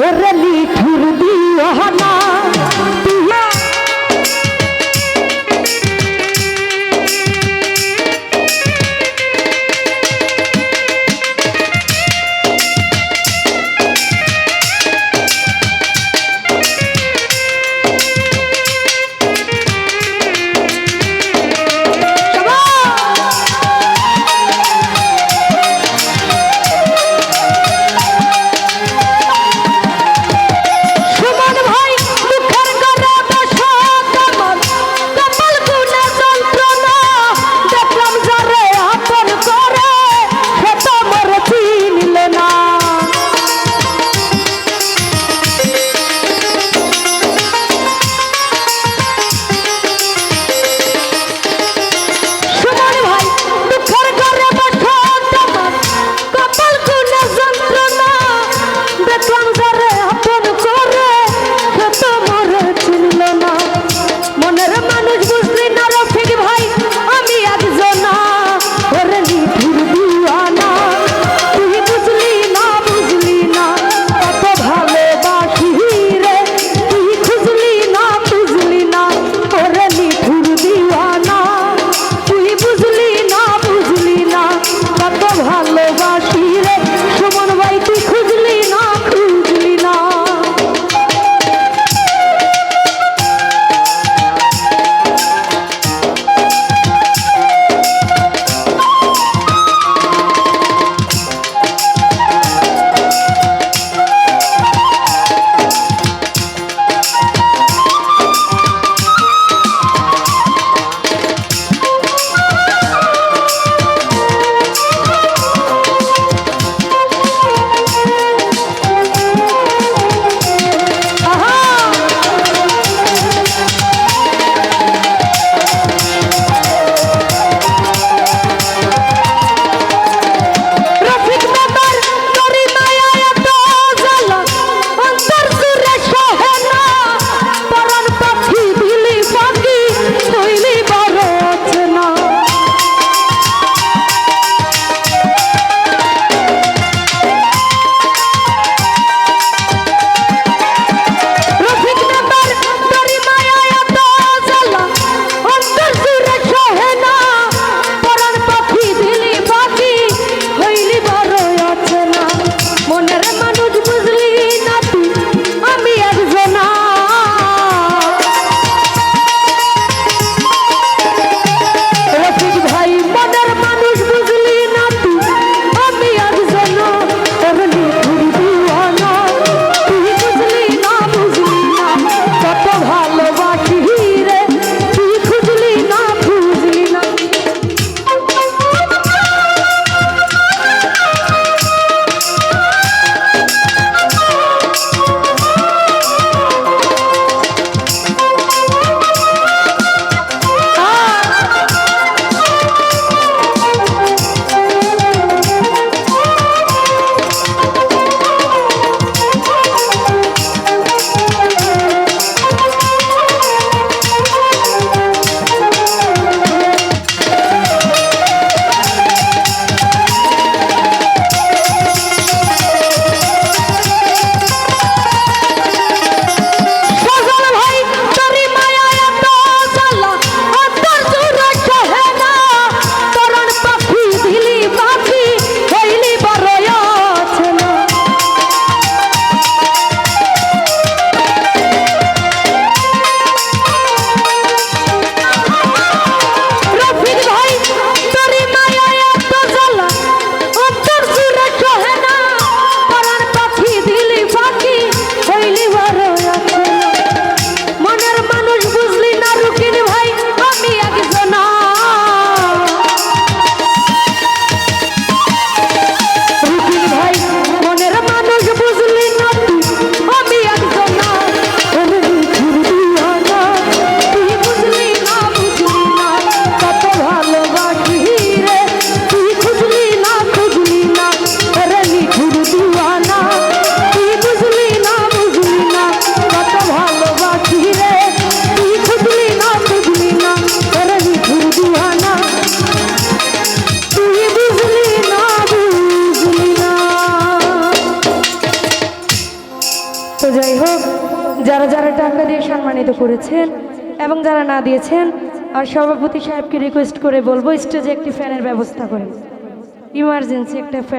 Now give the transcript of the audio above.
ওরে লিঠুর দিও না। যাই হোক, যারা যারা টাকা দিয়ে সম্মানিত করেছেন এবং যারা না দিয়েছেন, আর সভাপতি সাহেবকে রিকোয়েস্ট করে বলব স্টেজে একটি ফ্যানের ব্যবস্থা করেন। ইমার্জেন্সি একটা ফ্যান